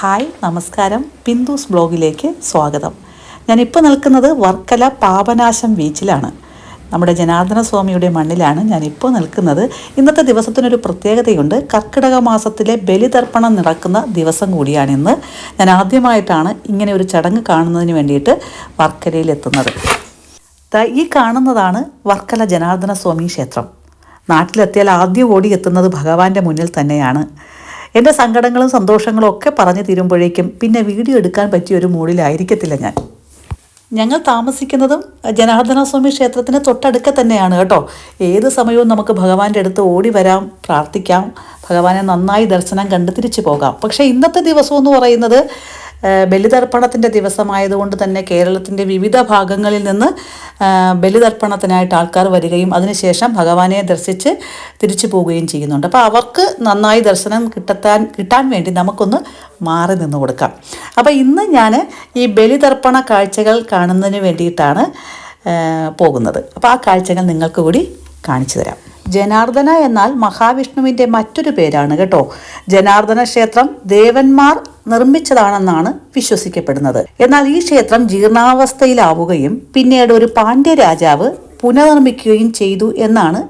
Hi നമസ്കാരം. പിന്ദൂസ് ബ്ലോഗിലേക്ക് സ്വാഗതം. ഞാനിപ്പോൾ നിൽക്കുന്നത് വർക്കല പാപനാശം ബീച്ചിലാണ്. നമ്മുടെ ജനാർദ്ദന സ്വാമിയുടെ മണ്ണിലാണ് ഞാനിപ്പോൾ നിൽക്കുന്നത്. ഇന്നത്തെ ദിവസത്തിനൊരു പ്രത്യേകതയുണ്ട്. കർക്കിടക മാസത്തിലെ ബലിതർപ്പണം നടക്കുന്ന ദിവസം കൂടിയാണ് ഇന്ന്. ഞാൻ ആദ്യമായിട്ടാണ് ഇങ്ങനെ ഒരു ചടങ്ങ് കാണുന്നതിന് വേണ്ടിയിട്ട് വർക്കലയിലെത്തുന്നത് ഈ കാണുന്നതാണ് വർക്കല ജനാർദ്ദന സ്വാമി ക്ഷേത്രം. നാട്ടിലെത്തിയാൽ ആദ്യം ഓടി എത്തുന്നത് ഭഗവാന്റെ മുന്നിൽ തന്നെയാണ്. എന്റെ സങ്കടങ്ങളും സന്തോഷങ്ങളും ഒക്കെ പറഞ്ഞു തീരുമ്പോഴേക്കും പിന്നെ വീഡിയോ എടുക്കാൻ പറ്റിയ ഒരു മൂഡിലായിരിക്കത്തില്ല ഞാൻ. ഞങ്ങൾ താമസിക്കുന്നതും ജനാർദ്ദന സ്വാമി ക്ഷേത്രത്തിന് തൊട്ടടുക്ക തന്നെയാണ് കേട്ടോ. ഏത് സമയവും നമുക്ക് ഭഗവാന്റെ അടുത്ത് ഓടി വരാം പ്രാർത്ഥിക്കാം ഭഗവാനെ നന്നായി ദർശനം കണ്ട് തിരിച്ചു പോകാം. പക്ഷേ ഇന്നത്തെ ദിവസം എന്ന് പറയുന്നത് ബലിതർപ്പണത്തിന്റെ ദിവസമായതുകൊണ്ട് തന്നെ കേരളത്തിന്റെ വിവിധ ഭാഗങ്ങളിൽ നിന്ന് ബലിതർപ്പണത്തിനായിട്ട് ആൾക്കാർ വരികയും അതിനുശേഷം ഭഗവാനെ ദർശിച്ച് തിരിച്ചു പോവുകയും ചെയ്യുന്നുണ്ട്. അപ്പോൾ അവർക്ക് നന്നായി ദർശനം കിട്ടത്താൻ കിട്ടാൻ വേണ്ടി നമുക്കൊന്ന് മാറി നിന്ന് കൊടുക്കാം. അപ്പോൾ ഇന്ന് ഞാൻ ഈ ബലിതർപ്പണ കാഴ്ചകൾ കാണുന്നതിന് വേണ്ടിയിട്ടാണ് പോകുന്നത്. അപ്പോൾ ആ കാഴ്ചകൾ നിങ്ങൾക്ക് കൂടി കാണിച്ചു തരാം. ജനാർദ്ദന എന്നാൽ മഹാവിഷ്ണുവിന്റെ മറ്റൊരു പേരാണ് കേട്ടോ. ജനാർദ്ദന ക്ഷേത്രം ദേവന്മാർ നിർമ്മിച്ചതാണെന്നാണ് വിശ്വസിക്കപ്പെടുന്നത്. എന്നാൽ ഈ ക്ഷേത്രം ജീർണാവസ്ഥയിലാവുകയും പിന്നീട് ഒരു പാണ്ഡ്യ രാജാവ് പുനർനിർമ്മിക്കുകയും ചെയ്തു എന്നാണ്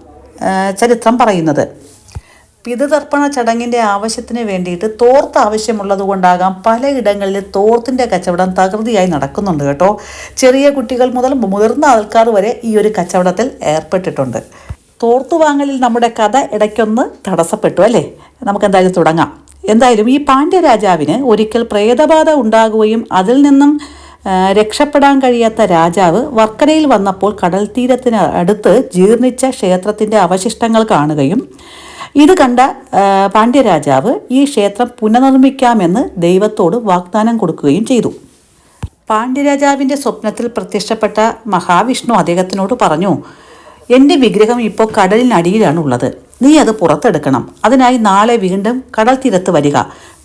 ചരിത്രം പറയുന്നത്. പിതൃതർപ്പണ ചടങ്ങിന്റെ ആവശ്യത്തിന് വേണ്ടിയിട്ട് തോർത്ത് ആവശ്യമുള്ളത് കൊണ്ടാകാം പലയിടങ്ങളിൽ തോർത്തിന്റെ കച്ചവടം തകൃതിയായി നടക്കുന്നുണ്ട് കേട്ടോ. ചെറിയ കുട്ടികൾ മുതൽ മുതിർന്ന ആൾക്കാർ വരെ ഈ ഒരു കച്ചവടത്തിൽ ഏർപ്പെട്ടിട്ടുണ്ട്. തോർത്തു വാങ്ങലിൽ നമ്മുടെ കഥ ഇടയ്ക്കൊന്ന് തടസ്സപ്പെട്ടു അല്ലേ? നമുക്ക് എന്തായാലും തുടങ്ങാം. എന്തായാലും ഈ പാണ്ഡ്യരാജാവിന് ഒരിക്കൽ പ്രേതബാധ ഉണ്ടാകുകയും അതിൽ നിന്നും രക്ഷപ്പെടാൻ കഴിയാത്ത രാജാവ് വർക്കരയിൽ വന്നപ്പോൾ കടൽ തീരത്തിന് അടുത്ത് ജീർണിച്ച ക്ഷേത്രത്തിന്റെ അവശിഷ്ടങ്ങൾ കാണുകയും ഇത് കണ്ട പാണ്ഡ്യരാജാവ് ഈ ക്ഷേത്രം പുനർനിർമ്മിക്കാമെന്ന് ദൈവത്തോട് വാഗ്ദാനം കൊടുക്കുകയും ചെയ്തു. പാണ്ഡ്യരാജാവിന്റെ സ്വപ്നത്തിൽ പ്രത്യക്ഷപ്പെട്ട മഹാവിഷ്ണു അദ്ദേഹത്തിനോട് പറഞ്ഞു എന്റെ വിഗ്രഹം ഇപ്പോൾ കടലിനടിയിലാണ് ഉള്ളത് നീ അത് പുറത്തെടുക്കണം. അതിനായി നാളെ വീണ്ടും കടൽ തീരത്ത് വരിക.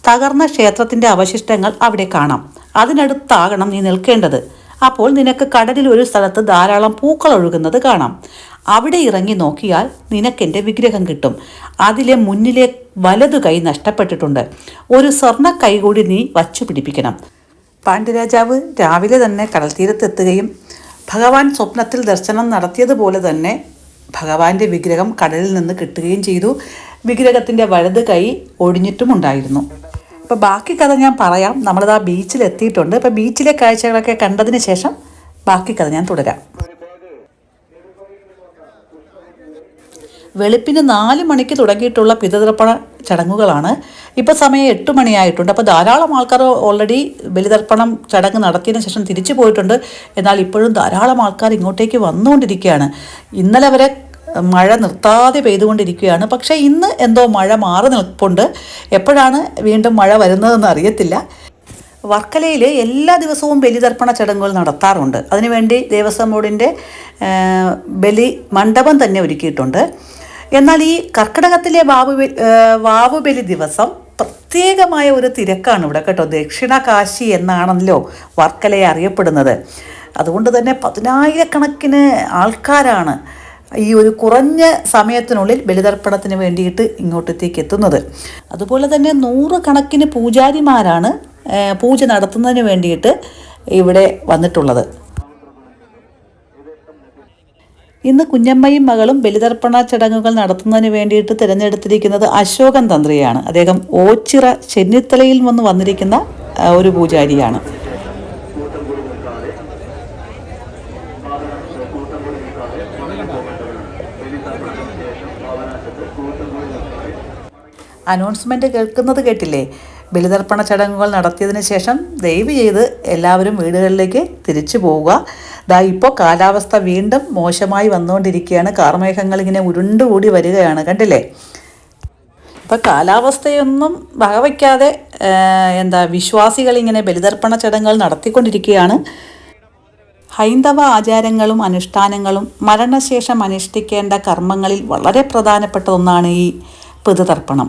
തകർന്ന ക്ഷേത്രത്തിന്റെ അവശിഷ്ടങ്ങൾ അവിടെ കാണാം. അതിനടുത്താകണം നീ നിൽക്കേണ്ടത്. അപ്പോൾ നിനക്ക് കടലിൽ ഒരു സ്ഥലത്ത് ധാരാളം പൂക്കൾ ഒഴുകുന്നത് കാണാം. അവിടെ ഇറങ്ങി നോക്കിയാൽ നിനക്കെന്റെ വിഗ്രഹം കിട്ടും. അതിലെ മുന്നിലെ വലതു കൈ നഷ്ടപ്പെട്ടിട്ടുണ്ട്. ഒരു സ്വർണ കൈ കൂടി നീ വച്ചു പിടിപ്പിക്കണം പാണ്ഡ്യരാജാവ് രാവിലെ തന്നെ കടൽ തീരത്തെത്തുകയും ഭഗവാൻ സ്വപ്നത്തിൽ ദർശനം നടത്തിയതുപോലെ തന്നെ ഭഗവാന്റെ വിഗ്രഹം കടലിൽ നിന്ന് കിട്ടുകയും ചെയ്തു. വിഗ്രഹത്തിന്റെ വലത് കൈ ഒടിഞ്ഞിട്ടുമുണ്ടായിരുന്നു അപ്പോൾ ബാക്കി കഥ ഞാൻ പറയാം. നമ്മളിതാ ബീച്ചിൽ എത്തിയിട്ടുണ്ട്. അപ്പോൾ ബീച്ചിലെ കാഴ്ചകളൊക്കെ കണ്ടതിന് ശേഷം ബാക്കി കഥ ഞാൻ തുടരാം. വെളുപ്പിന് നാല് മണിക്ക് തുടങ്ങിയിട്ടുള്ള പിതൃതർപ്പണ ചടങ്ങുകളാണ്. ഇപ്പോൾ സമയം എട്ട് മണിയായിട്ടുണ്ട്. അപ്പോൾ ധാരാളം ആൾക്കാർ ഓൾറെഡി ബലിതർപ്പണം ചടങ്ങ് നടത്തിയതിന് ശേഷം തിരിച്ചു പോയിട്ടുണ്ട്. എന്നാൽ ഇപ്പോഴും ധാരാളം ആൾക്കാർ ഇങ്ങോട്ടേക്ക് വന്നുകൊണ്ടിരിക്കുകയാണ്. ഇന്നലെ വരെ മഴ നിർത്താതെ പെയ്തുകൊണ്ടിരിക്കുകയാണ്. പക്ഷേ ഇന്ന് എന്തോ മഴ മാറി നിൽപ്പുണ്ട്. എപ്പോഴാണ് വീണ്ടും മഴ വരുന്നതെന്ന് അറിയത്തില്ല. വർക്കലയിൽ എല്ലാ ദിവസവും ബലിതർപ്പണ ചടങ്ങുകൾ നടത്താറുണ്ട്. അതിനുവേണ്ടി ദേവസ്വം ബോർഡിന്റെ ബലി മണ്ഡപം തന്നെ ഒരുക്കിയിട്ടുണ്ട്. എന്നാൽ ഈ കർക്കിടകത്തിലെ വാവു ബലി- ആ, വാവു ബലി ദിവസം പ്രത്യേകമായ ഒരു തിരക്കാണ് ഇവിടെ കേട്ടോ. ദക്ഷിണ കാശി എന്നാണല്ലോ വർക്കലയെ അറിയപ്പെടുന്നത്. അതുകൊണ്ട് തന്നെ പതിനായിരക്കണക്കിന് ആൾക്കാരാണ് ഈ ഒരു കുറഞ്ഞ സമയത്തിനുള്ളിൽ ബലിതർപ്പണത്തിന് വേണ്ടിയിട്ട് ഇങ്ങോട്ടത്തേക്ക് എത്തുന്നത്. അതുപോലെ തന്നെ നൂറുകണക്കിന് പൂജാരിമാരാണ് പൂജ നടത്തുന്നതിന് വേണ്ടിയിട്ട് ഇവിടെ വന്നിട്ടുള്ളത്. ഇന്ന് കുഞ്ഞമ്മയും മകളും ബലിതർപ്പണ ചടങ്ങുകൾ നടത്തുന്നതിന് വേണ്ടിയിട്ട് തിരഞ്ഞെടുത്തിരിക്കുന്നത് അശോകൻ തന്ത്രിയാണ്. അദ്ദേഹം ഓച്ചിറ ചെന്നിത്തലയിൽ നിന്ന് വന്നിരിക്കുന്ന ഒരു പൂജാരിയാണ്. അനൗൺസ്മെന്റ് കേൾക്കുന്നത് കേട്ടില്ലേ? ബലിതർപ്പണ ചടങ്ങുകൾ നടത്തിയതിന് ശേഷം ദയവ് ചെയ്ത് എല്ലാവരും വീടുകളിലേക്ക് തിരിച്ചു പോവുക. ദാ ഇപ്പോൾ കാലാവസ്ഥ വീണ്ടും മോശമായി വന്നുകൊണ്ടിരിക്കുകയാണ്. കാർമേഘങ്ങൾ ഇങ്ങനെ ഉരുണ്ടുകൂടി വരികയാണ്. കണ്ടില്ലേ? ഇപ്പം കാലാവസ്ഥയൊന്നും വകവയ്ക്കാതെ എന്താ വിശ്വാസികൾ ഇങ്ങനെ ബലിതർപ്പണ ചടങ്ങുകൾ നടത്തിക്കൊണ്ടിരിക്കുകയാണ്. ഹൈന്ദവ ആചാരങ്ങളും അനുഷ്ഠാനങ്ങളും മരണശേഷം അനുഷ്ഠിക്കേണ്ട കർമ്മങ്ങളിൽ വളരെ പ്രധാനപ്പെട്ട ഒന്നാണ് ഈ പിതൃതർപ്പണം.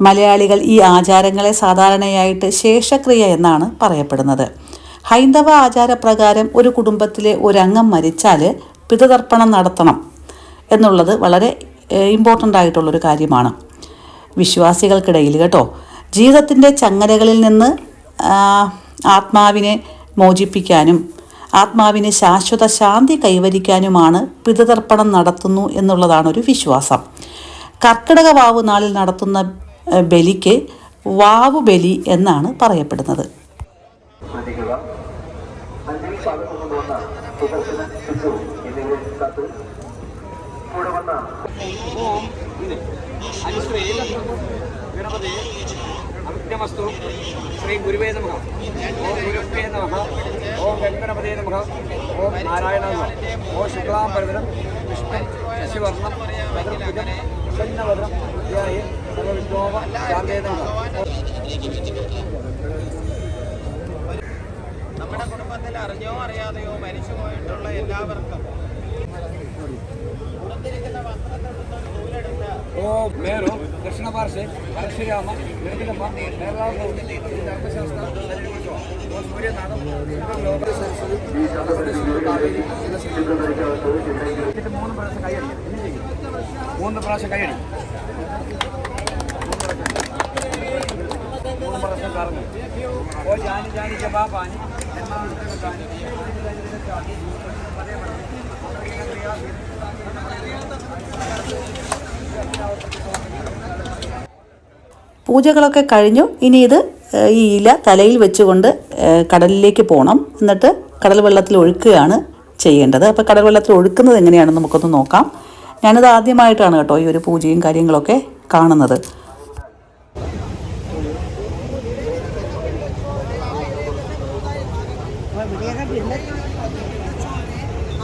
മലയാളികൾ ഈ ആചാരങ്ങളെ സാധാരണയായിട്ട് ശേഷക്രിയ എന്നാണ് പറയപ്പെടുന്നത്. ഹൈന്ദവ ആചാരപ്രകാരം ഒരു കുടുംബത്തിലെ ഒരംഗം മരിച്ചാൽ പിതൃതർപ്പണം നടത്തണം എന്നുള്ളത് വളരെ ഇമ്പോർട്ടന്റ് ആയിട്ടുള്ളൊരു കാര്യമാണ്. വിശ്വാസികൾക്കിടയിൽ കേട്ടോ. ജീവിതത്തിന്റെ ചങ്ങലകളിൽ നിന്ന് ആത്മാവിനെ മോചിപ്പിക്കാനും ആത്മാവിന് ശാശ്വത ശാന്തി കൈവരിക്കാനുമാണ് പിതൃതർപ്പണം നടത്തുന്നു എന്നുള്ളതാണ് ഒരു വിശ്വാസം. കർക്കിടക വാവ് നാളിൽ നടത്തുന്ന ബലിക്ക് വാവ് ബലി എന്നാണ് പറയപ്പെടുന്നത്. ശ്രീ ശുക്ലാം പരതരം വിഷ്ണു ശശിവർണം ഭദ്രഭുജം പ്രസന്നവദ്രം നമ്മുടെ കുടുംബത്തിൽ അറിഞ്ഞോ അറിയാതെയോ മരിച്ചു പോയിട്ടുള്ള എല്ലാവർക്കും. ഓം മേരു ദക്ഷിണപാർശ്വേ പരശുരാമ ധർമ്മശാസ്ത്ര സൂര്യനാഥം മൂന്ന് പ്രാവശ്യം കൈയടി എന്നെ ചെയ്യും? മൂന്ന് പ്രാവശ്യം കൈയടി മൂന്ന് പ്രാവശ്യം കറങ്ങും ഓ ജാനി ജാനി ജപാപാനി ജന്മാന്തരകാനി പൂജകളൊക്കെ കഴിഞ്ഞു. ഇനി ഇത് ഈ ഇല തലയിൽ വെച്ചുകൊണ്ട് കടലിലേക്ക് പോകണം എന്നിട്ട് കടൽ വെള്ളത്തിൽ ഒഴുക്കുകയാണ് ചെയ്യേണ്ടത്. അപ്പോൾ കടൽ വെള്ളത്തിൽ ഒഴുക്കുന്നത് എങ്ങനെയാണെന്ന് നമുക്കൊന്ന് നോക്കാം. ഞാനിത് ആദ്യമായിട്ടാണ് കേട്ടോ ഈ ഒരു പൂജയും കാര്യങ്ങളൊക്കെ കാണുന്നത്.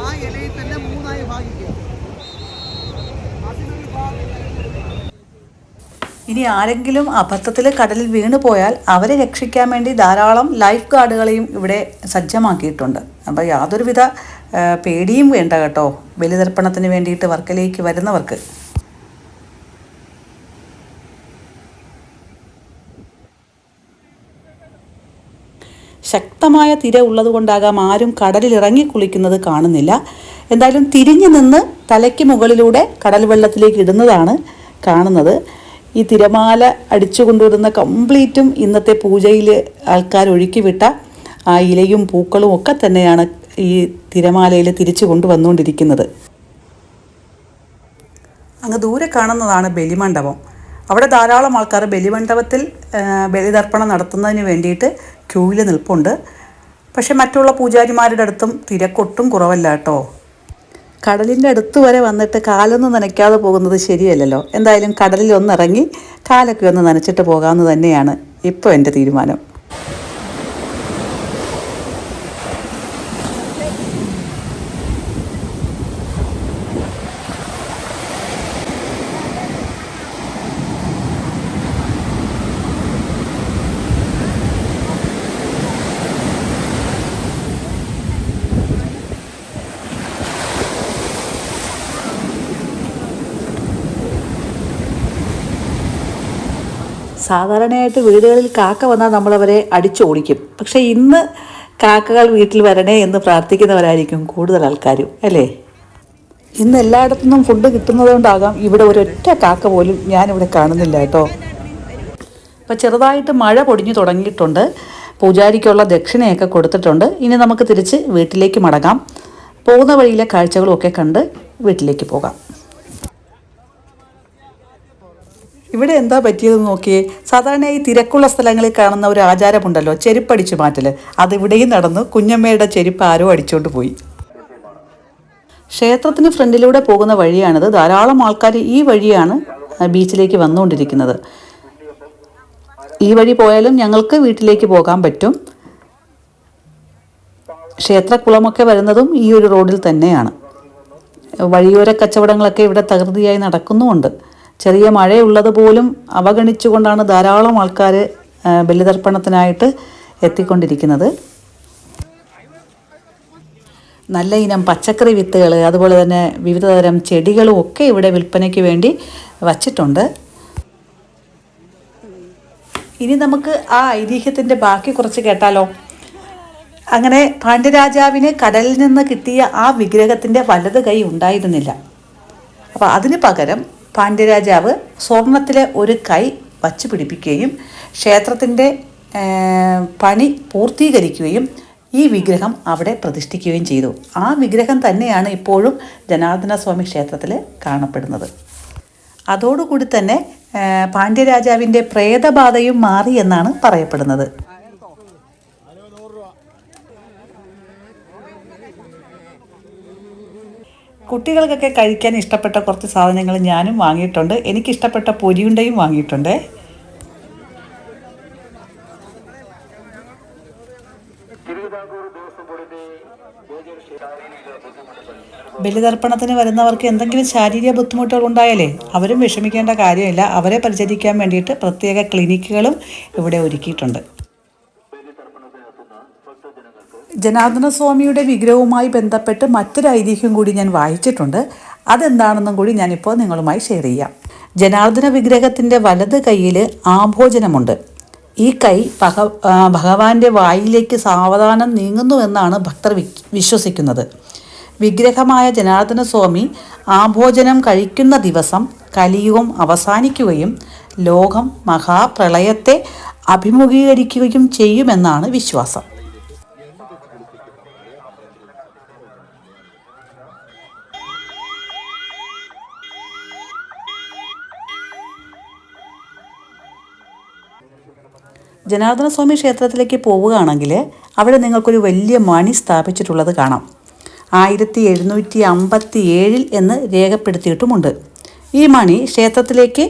ആ ഇലയിൽ തന്നെ മൂന്നായി ഭാഗിക്കുക ഇനി ആരെങ്കിലും അബദ്ധത്തിൽ കടലിൽ വീണു പോയാൽ അവരെ രക്ഷിക്കാൻ വേണ്ടി ധാരാളം ലൈഫ് ഗാർഡുകളെയും ഇവിടെ സജ്ജമാക്കിയിട്ടുണ്ട്. അപ്പോൾ യാതൊരുവിധ പേടിയും വേണ്ട കേട്ടോ. ബലിതർപ്പണത്തിന് വേണ്ടിയിട്ട് വർക്കലേക്ക് വരുന്നവർക്ക്. ശക്തമായ തിര ഉള്ളതുകൊണ്ടാകാം ആരും കടലിൽ ഇറങ്ങി കുളിക്കുന്നത് കാണുന്നില്ല. എന്തായാലും തിരിഞ്ഞു നിന്ന് തലയ്ക്ക് മുകളിലൂടെ കടൽ വെള്ളത്തിലേക്ക് ഇടുന്നതാണ് കാണുന്നത്. ഈ തിരമാല അടിച്ചു കൊണ്ടുവരുന്ന കംപ്ലീറ്റും ഇന്നത്തെ പൂജയിൽ ആൾക്കാർ ഒഴുക്കി വിട്ട ആ ഇലയും പൂക്കളും ഒക്കെ തന്നെയാണ് ഈ തിരമാലയിൽ തിരിച്ചു കൊണ്ടുവന്നുകൊണ്ടിരിക്കുന്നത്. അങ്ങ് ദൂരെ കാണുന്നതാണ് ബലിമണ്ഡപം. അവിടെ ധാരാളം ആൾക്കാർ ബലിമണ്ഡപത്തിൽ ബലിതർപ്പണം നടത്തുന്നതിന് വേണ്ടിയിട്ട് ക്യൂവിൽ നിൽപ്പുണ്ട്. പക്ഷെ മറ്റുള്ള പൂജാരിമാരുടെ അടുത്തും തിരക്കൊട്ടും കുറവല്ല കേട്ടോ. കടലിന്റെ അടുത്ത് വരെ വന്നിട്ട് കാലൊന്നും നനയ്ക്കാതെ പോകുന്നത് ശരിയല്ലല്ലോ. എന്തായാലും കടലിൽ ഒന്നിറങ്ങി കാലൊക്കെ ഒന്ന് നനച്ചിട്ട് പോകാമെന്ന് തന്നെയാണ് ഇപ്പോൾ എന്റെ തീരുമാനം. സാധാരണയായിട്ട് വീടുകളിൽ കാക്ക വന്നാൽ നമ്മളവരെ അടിച്ചോടിക്കും പക്ഷേ ഇന്ന് കാക്കകൾ വീട്ടിൽ വരണേ എന്ന് പ്രാർത്ഥിക്കുന്നവരായിരിക്കും കൂടുതൽ ആൾക്കാരും അല്ലേ? ഇന്ന് എല്ലായിടത്തു നിന്നും ഫുഡ് കിട്ടുന്നതുകൊണ്ടാകാം ഇവിടെ ഒരൊറ്റ കാക്ക പോലും ഞാനിവിടെ കാണുന്നില്ല കേട്ടോ. അപ്പോൾ ചെറുതായിട്ട് മഴ പൊടിഞ്ഞു തുടങ്ങിയിട്ടുണ്ട്. പൂജാരിക്കുള്ള ദക്ഷിണയൊക്കെ കൊടുത്തിട്ടുണ്ട്. ഇനി നമുക്ക് തിരിച്ച് വീട്ടിലേക്ക് മടങ്ങാം. പോകുന്ന വഴിയിലെ കാഴ്ചകളും ഒക്കെ കണ്ട് വീട്ടിലേക്ക് പോകാം. ഇവിടെ എന്താ പറ്റിയതെന്ന് നോക്കിയേ? സാധാരണ ഈ തിരക്കുള്ള സ്ഥലങ്ങളിൽ കാണുന്ന ഒരു ആചാരമുണ്ടല്ലോ ചെരുപ്പടിച്ചു മാറ്റൽ അതിവിടെയും നടന്നു കുഞ്ഞമ്മയുടെ ചെരുപ്പ് ആരോ അടിച്ചുകൊണ്ട് പോയി. ക്ഷേത്രത്തിന് ഫ്രണ്ടിലൂടെ പോകുന്ന വഴിയാണിത്. ധാരാളം ആൾക്കാർ ഈ വഴിയാണ് ബീച്ചിലേക്ക് വന്നുകൊണ്ടിരിക്കുന്നത്. ഈ വഴി പോയാലും ഞങ്ങൾക്ക് വീട്ടിലേക്ക് പോകാൻ പറ്റും. ക്ഷേത്രക്കുളമൊക്കെ വരുന്നതും ഈ ഒരു റോഡിൽ തന്നെയാണ്. വഴിയോര കച്ചവടങ്ങളൊക്കെ ഇവിടെ തകൃതിയായി നടക്കുന്നുമുണ്ട്. ചെറിയ മഴയുള്ളത് പോലും അവഗണിച്ചുകൊണ്ടാണ് ധാരാളം ആൾക്കാർ ബലിതർപ്പണത്തിനായിട്ട് എത്തിക്കൊണ്ടിരിക്കുന്നത്. നല്ല ഇനം പച്ചക്കറി വിത്തുകൾ അതുപോലെ തന്നെ വിവിധ തരം ചെടികളും ഒക്കെ ഇവിടെ വിൽപ്പനയ്ക്ക് വേണ്ടി വച്ചിട്ടുണ്ട്. ഇനി നമുക്ക് ആ ഐതിഹ്യത്തിന്റെ ബാക്കി കുറച്ച് കേട്ടാലോ? അങ്ങനെ പാണ്ഡ്യരാജാവിന് കടലിൽ നിന്ന് കിട്ടിയ ആ വിഗ്രഹത്തിന്റെ വലത് കൈ ഉണ്ടായിരുന്നില്ല. അപ്പോൾ അതിന് പകരം പാണ്ഡ്യരാജാവ് സ്വർണത്തിലെ ഒരു കൈ വച്ചു പിടിപ്പിക്കുകയും ക്ഷേത്രത്തിന്റെ പണി പൂർത്തീകരിക്കുകയും ഈ വിഗ്രഹം അവിടെ പ്രതിഷ്ഠിക്കുകയും ചെയ്തു. ആ വിഗ്രഹം തന്നെയാണ് ഇപ്പോഴും ജനാർദ്ദന സ്വാമി ക്ഷേത്രത്തിൽ കാണപ്പെടുന്നത്. അതോടുകൂടി തന്നെ പാണ്ഡ്യരാജാവിന്റെ പ്രേതബാധയും മാറി എന്നാണ് പറയപ്പെടുന്നത്. കുട്ടികൾക്കൊക്കെ കഴിക്കാൻ ഇഷ്ടപ്പെട്ട കുറച്ച് സാധനങ്ങൾ ഞാനും വാങ്ങിയിട്ടുണ്ട്. എനിക്കിഷ്ടപ്പെട്ട പൊരിയുണ്ടയും വാങ്ങിയിട്ടുണ്ട്. ബലിതർപ്പണത്തിന് വരുന്നവർക്ക് എന്തെങ്കിലും ശാരീരിക ബുദ്ധിമുട്ടുകൾ ഉണ്ടായാലേ അവരും വിഷമിക്കേണ്ട കാര്യമില്ല. അവരെ പരിചരിക്കാൻ വേണ്ടിയിട്ട് പ്രത്യേക ക്ലിനിക്കുകളും ഇവിടെ ഒരുക്കിയിട്ടുണ്ട്. ജനാർദ്ദന സ്വാമിയുടെ വിഗ്രഹവുമായി ബന്ധപ്പെട്ട് മറ്റൊരു ഐതിഹ്യം കൂടി ഞാൻ വായിച്ചിട്ടുണ്ട്. അതെന്താണെന്നും കൂടി ഞാനിപ്പോൾ നിങ്ങളുമായി ഷെയർ ചെയ്യാം. ജനാർദ്ദന വിഗ്രഹത്തിന്റെ വലത് കൈയിൽ ആഭോജനമുണ്ട്. ഈ കൈ ഭഗ ഭഗവാന്റെ വായിലേക്ക് സാവധാനം നീങ്ങുന്നുവെന്നാണ് ഭക്തർ വിശ്വസിക്കുന്നത്. വിഗ്രഹമായ ജനാർദ്ദന സ്വാമി ആഭോജനം കഴിക്കുന്ന ദിവസം കലിയുഗം അവസാനിക്കുകയും ലോകം മഹാപ്രളയത്തെ അഭിമുഖീകരിക്കുകയും ചെയ്യുമെന്നാണ് വിശ്വാസം. ജനാർദ്ദന സ്വാമി ക്ഷേത്രത്തിലേക്ക് പോവുകയാണെങ്കിൽ അവിടെ നിങ്ങൾക്കൊരു വലിയ മണി സ്ഥാപിച്ചിട്ടുള്ളത് കാണാം. ആയിരത്തി എഴുന്നൂറ്റി അമ്പത്തി ഏഴിൽ എന്ന് രേഖപ്പെടുത്തിയിട്ടുമുണ്ട്. ഈ മണി ക്ഷേത്രത്തിലേക്ക്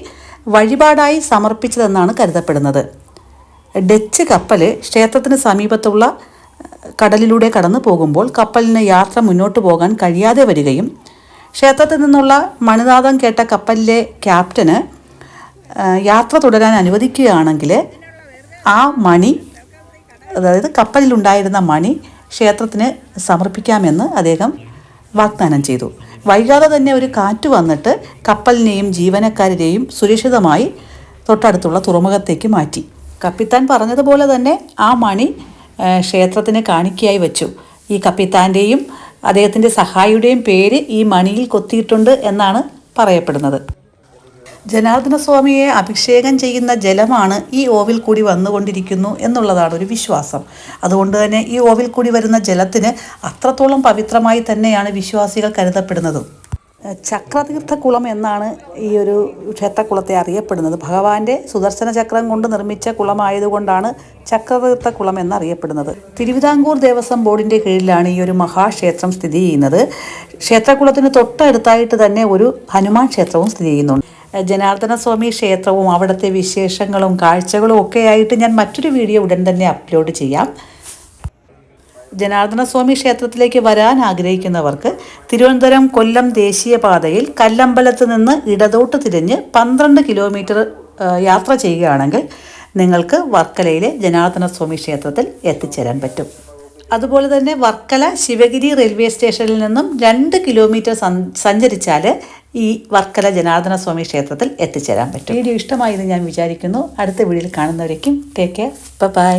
വഴിപാടായി സമർപ്പിച്ചതെന്നാണ് കരുതപ്പെടുന്നത്. ഡച്ച് കപ്പൽ ക്ഷേത്രത്തിന് സമീപത്തുള്ള കടലിലൂടെ കടന്നു പോകുമ്പോൾ കപ്പലിന് യാത്ര മുന്നോട്ട് പോകാൻ കഴിയാതെ വരികയും ക്ഷേത്രത്തിൽ നിന്നുള്ള മണിനാഥം കേട്ട കപ്പലിലെ ക്യാപ്റ്റന് യാത്ര തുടരാൻ അനുവദിക്കുകയാണെങ്കിൽ ആ മണി അതായത് കപ്പലിലുണ്ടായിരുന്ന മണി ക്ഷേത്രത്തിന് സമർപ്പിക്കാമെന്ന് അദ്ദേഹം വാഗ്ദാനം ചെയ്തു. വൈകാതെ തന്നെ ഒരു കാറ്റ് വന്നിട്ട് കപ്പലിനെയും ജീവനക്കാരെയും സുരക്ഷിതമായി തൊട്ടടുത്തുള്ള തുറമുഖത്തേക്ക് മാറ്റി. കപ്പിത്താൻ പറഞ്ഞതുപോലെ തന്നെ ആ മണി ക്ഷേത്രത്തിന് കാണിക്കയായി വച്ചു. ഈ കപ്പിത്താന്റെയും അദ്ദേഹത്തിന്റെ സഹായിയുടെയും പേര് ഈ മണിയിൽ കൊത്തിയിട്ടുണ്ട് എന്നാണ് പറയപ്പെടുന്നത്. ജനാർദ്ദന സ്വാമിയെ അഭിഷേകം ചെയ്യുന്ന ജലമാണ് ഈ ഓവിൽ കൂടി വന്നുകൊണ്ടിരിക്കുന്നു എന്നുള്ളതാണ് ഒരു വിശ്വാസം. അതുകൊണ്ട് തന്നെ ഈ ഓവിൽ കൂടി വരുന്ന ജലത്തിന് അത്രത്തോളം പവിത്രമായി തന്നെയാണ് വിശ്വാസികൾ കരുതപ്പെടുന്നത്. ചക്രതീർത്ഥക്കുളം ചക്രതീർത്ഥ കുളം എന്നാണ് ഈ ഒരു ക്ഷേത്രക്കുളത്തെ അറിയപ്പെടുന്നത്. ഭഗവാന്റെ സുദർശന ചക്രം കൊണ്ട് നിർമ്മിച്ച കുളമായതുകൊണ്ടാണ് ചക്രതീർത്ഥ കുളം എന്നറിയപ്പെടുന്നത്. തിരുവിതാംകൂർ ദേവസ്വം ബോർഡിന്റെ കീഴിലാണ് ഈ ഒരു മഹാക്ഷേത്രം സ്ഥിതി ചെയ്യുന്നത്. ക്ഷേത്രക്കുളത്തിന് തൊട്ടടുത്തായിട്ട് തന്നെ ഒരു ഹനുമാൻ ക്ഷേത്രവും സ്ഥിതി ചെയ്യുന്നുണ്ട്. ജനാർദ്ദന സ്വാമി ക്ഷേത്രവും അവിടുത്തെ വിശേഷങ്ങളും കാഴ്ചകളും ഒക്കെ ആയിട്ട് ഞാൻ മറ്റൊരു വീഡിയോ ഉടൻ തന്നെ അപ്ലോഡ് ചെയ്യാം. ജനാർദ്ദന സ്വാമി ക്ഷേത്രത്തിലേക്ക് വരാൻ ആഗ്രഹിക്കുന്നവർക്ക് തിരുവനന്തപുരം കൊല്ലം ദേശീയപാതയിൽ കല്ലമ്പലത്ത് നിന്ന് ഇടതോട്ട് തിരിഞ്ഞ് പന്ത്രണ്ട് കിലോമീറ്റർ യാത്ര ചെയ്യുകയാണെങ്കിൽ നിങ്ങൾക്ക് വർക്കലയിലെ ജനാർദ്ദന സ്വാമി ക്ഷേത്രത്തിൽ എത്തിച്ചേരാൻ പറ്റും. അതുപോലെ തന്നെ വർക്കല ശിവഗിരി റെയിൽവേ സ്റ്റേഷനിൽ നിന്നും രണ്ട് കിലോമീറ്റർ സഞ്ചരിച്ചാൽ ഈ വർക്കല ജനാർദ്ദന സ്വാമി ക്ഷേത്രത്തിൽ എത്തിച്ചേരാൻ പറ്റും. വീഡിയോ ഇഷ്ടമായി എന്ന് ഞാൻ വിചാരിക്കുന്നു. അടുത്ത വീഡിയോയിൽ കാണുന്നവരേക്കും ടേക്ക് കെയർ ബൈ